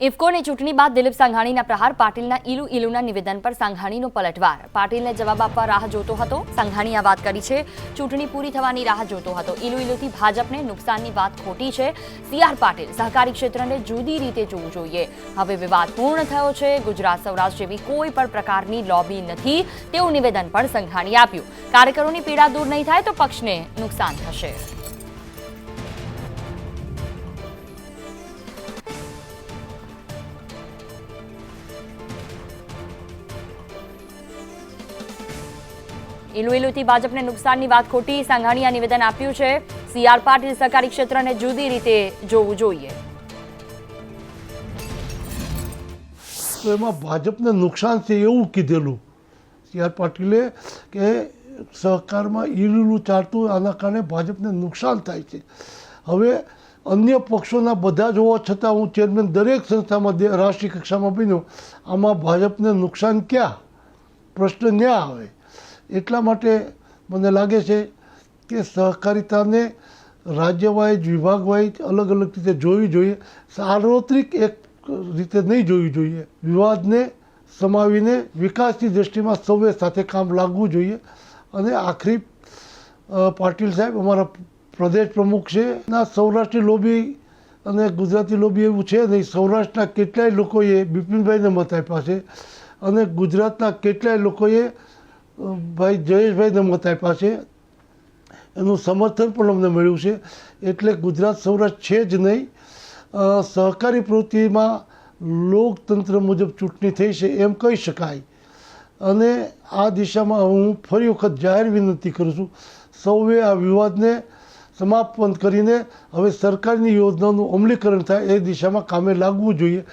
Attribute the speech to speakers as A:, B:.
A: ઇફકોની ચૂંટણી બાદ દિલીપ સંઘાણીના પ્રહાર, પાટીલના ઈલુ ઈલુના નિવેદન પર સંઘાણીનો પલટવાર. પાટીલને જવાબ આપવા રાહ જોતો હતો. સંઘાણી આ વાત કરી છે. ચૂંટણી પૂરી થવાની રાહ જોતો હતો. ઈલુ ઈલુથી ભાજપને નુકસાનની વાત ખોટી છે. સીઆર પાટીલ સહકારી ક્ષેત્રને જુદી રીતે જોવું જોઈએ. હવે વિવાદ પૂર્ણ થયો છે. ગુજરાત સૌરાષ્ટ્ર જેવી કોઈ પણ પ્રકારની લોબી નથી. તેવું નિવેદન પણ સંઘાણીએ આપ્યું. કાર્યકરોની પીડા દૂર નહીં થાય તો પક્ષને નુકસાન થશે. ઇલુ ઇલુથી ભાજપને નુકસાનની વાત ખોટી સંઘાણીએ નિવેદન આપ્યું છે. સીઆર પાટીલ સહકારી ક્ષેત્રને જુદી રીતે જોવું જોઈએ.
B: એમાં ભાજપને નુકસાન છે એવું કીધેલું. સીઆર પાટીલે કે સહકારમાં ઈલુલું ચાલતું આના કારણે ભાજપને નુકસાન થાય છે. હવે અન્ય પક્ષોના બધા જ હોવા છતાં હું ચેરમેન દરેક સંસ્થામાં રાષ્ટ્રીય કક્ષામાં બન્યો. આમાં ભાજપને નુકસાન ક્યાં? પ્રશ્ન ન્યા આવે. એટલા માટે મને લાગે છે કે સહકારિતાને રાજ્યવાઇઝ, વિભાગવાઇઝ અલગ અલગ રીતે જોવી જોઈએ. સાર્વત્રિક એક રીતે નહીં જોવી જોઈએ. વિવાદને સમાવીને વિકાસની દૃષ્ટિમાં સૌએ સાથે કામ લાગવું જોઈએ. અને આખરી પાટીલ સાહેબ અમારા પ્રદેશ પ્રમુખ છે. ના, સૌરાષ્ટ્રની લોબી અને ગુજરાતી લોબી એવું છે નહીં. સૌરાષ્ટ્રના કેટલાય લોકોએ બિપિનભાઈને મત આપ્યા છે અને ગુજરાતના કેટલાય લોકોએ ભાઈ જયેશભાઈને મત છે. એનું સમર્થન પણ અમને મળ્યું છે. એટલે ગુજરાત સૌરાષ્ટ્ર છે જ નહીં. સહકારી પ્રવૃત્તિમાં લોકતંત્ર મુજબ ચૂંટણી થઈ છે એમ કહી શકાય. અને આ દિશામાં હું ફરી વખત જાહેર વિનંતી કરું છું, સૌએ આ વિવાદને સમાપન કરીને હવે સરકારની યોજનાનું અમલીકરણ થાય એ દિશામાં કામે લાગવું જોઈએ.